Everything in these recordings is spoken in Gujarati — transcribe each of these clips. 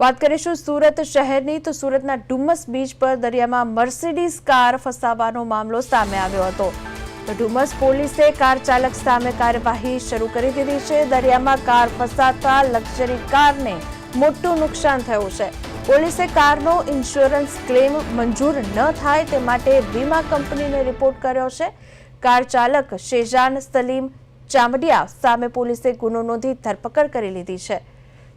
વાત કરીશું સુરત શહેરની, તો સુરતના ડુમસ બીચ પર દરિયામાં મર્સિડીઝ કાર ફસાવાનો મામલો સામે આવ્યો હતો. તો ડુમસ પોલીસે કાર ચાલક સામે કાર્યવાહી શરૂ કરી દીધી છે. દરિયામાં કાર ફસાતા લક્ઝરી કારને મોટું નુકસાન થયું છે. પોલીસે કારનો ઇન્સ્યોરન્સ ક્લેમ મંજૂર ન થાય તે માટે વીમા કંપનીને રિપોર્ટ કર્યો છે. કાર ચાલક શેજાન સલીમ ચામડિયા સામે પોલીસે ગુનો નોંધી ધરપકડ કરી લીધી છે.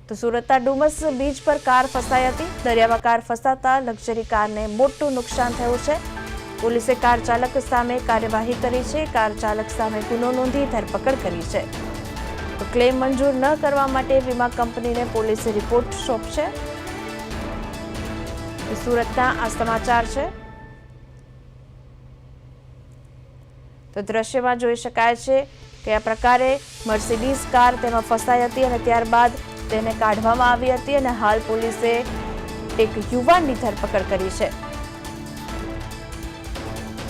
તો સુરતના ડુમસ બીચ પર કાર ફસાઈ હતી. દરિયામાં કાર ફસાતા લક્ઝરી કારને મોટું નુકસાન થયું છે. પોલીસે કાર ચાલક સામે કાર્યવાહી કરી છે. કાર ચાલક સામે ગુનો નોંધી ધરપકડ કરી છે. તો ક્લેમ મંજૂર ન કરવા માટે વીમા કંપનીને પોલીસે રિપોર્ટ સોંપશે. સુરતના આ સમાચાર છે. તો દ્રશ્યમાં જોઈ શકાય છે કે આ પ્રકારે મર્સિડીઝ કાર તેમાં ફસાઈ હતી અને ત્યારબાદ તેને કાઢવામાં આવી હતી અને હાલ પોલીસે એક યુવાનની ધરપકડ કરી છે.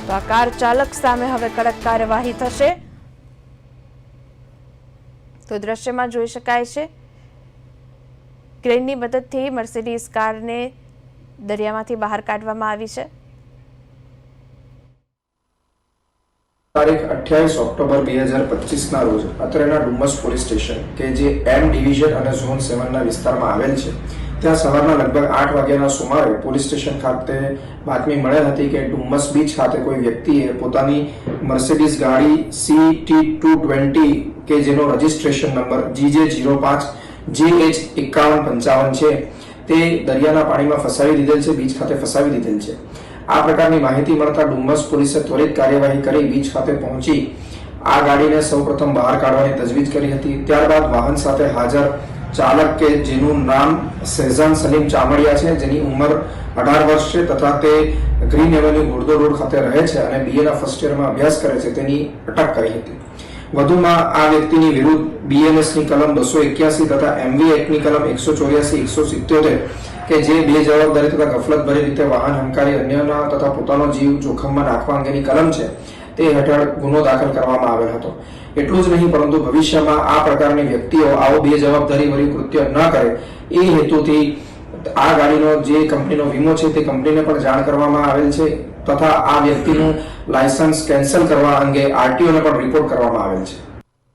તો આ કાર ચાલક સામે હવે કડક કાર્યવાહી થશે. તો દ્રશ્યમાં જોઈ શકાય છે, ક્રેનની મદદથી મર્સિડીઝ કારને દરિયામાંથી બહાર કાઢવામાં આવી છે. તારીખ અઠ્યાવીસ ઓક્ટોબર બે હજાર પચીસના રોજ અત્રેના ડુમસ પોલીસ સ્ટેશન કે જે એમ ડિવિઝન અને ઝોન સેવનના વિસ્તારમાં આવેલ છે. ત્યાં સવારના લગભગ આઠ વાગ્યાના સુમારે પોલીસ સ્ટેશન ખાતે બાતમી મળેલ હતી કે ડુમસ બીચ ખાતે કોઈ વ્યક્તિએ પોતાની મર્સિડીઝ ગાડી સી ટી ટુ ટ્વેન્ટી કે જેનો રજિસ્ટ્રેશન નંબર જીજે જીરો પાંચ જે એચ એકાવન પંચાવન છે, તે દરિયાના પાણીમાં ફસાવી દીધેલ છે, બીચ ખાતે ફસાવી દીધેલ છે. આ પ્રકારની માહિતી મળતા ડુમસ પોલીસે ત્વરિત કાર્યવાહી કરી બીચ ખાતે પહોંચી આ ગાડીને સૌપ્રથમ બહાર કાઢવાની તજવીજ કરી હતી. ત્યારબાદ વાહન સાથે હાજર ચાલક કે જેનું નામ શહેજાન સલીમ ચામડિયા છે, જેની ઉંમર અઢાર વર્ષ છે તથા તે ગ્રીન એવન્યુ ઘોડદો રોડ ખાતે રહે છે અને બીએના ફર્સ્ટ યરમાં અભ્યાસ કરે છે તેની અટક કરી હતી. વધુમાં આ વ્યક્તિની વિરુદ્ધ બીએનએસની કલમ બસો એક્યાસી તથા એમવી એક્ટની કલમ એકસો ચોર્યાસી, એકસો સિત્યોતેર કે જે બે જવાબદારી તથા ગફલતભરી રીતે વાહન હંકારી અન્યના તથા પોતાનો જીવ જોખમમાં નાખવા અંગેની કલમ છે, તે હેઠળ ગુનો દાખલ કરવામાં આવેલ હતો. એટલું જ નહીં, પરંતુ ભવિષ્યમાં આ પ્રકારની વ્યક્તિઓ આવો બે જવાબદારી ભર્યું કૃત્ય ન કરે, એ હેતુથી આ ગાડીનો જે કંપનીનો વીમો છે, તે કંપનીને પણ જાણ કરવામાં આવેલ છે. તથા આ વ્યક્તિનું લાયસન્સ કેન્સલ કરવા અંગે આરટીઓને પણ રિપોર્ટ કરવામાં આવેલ છે.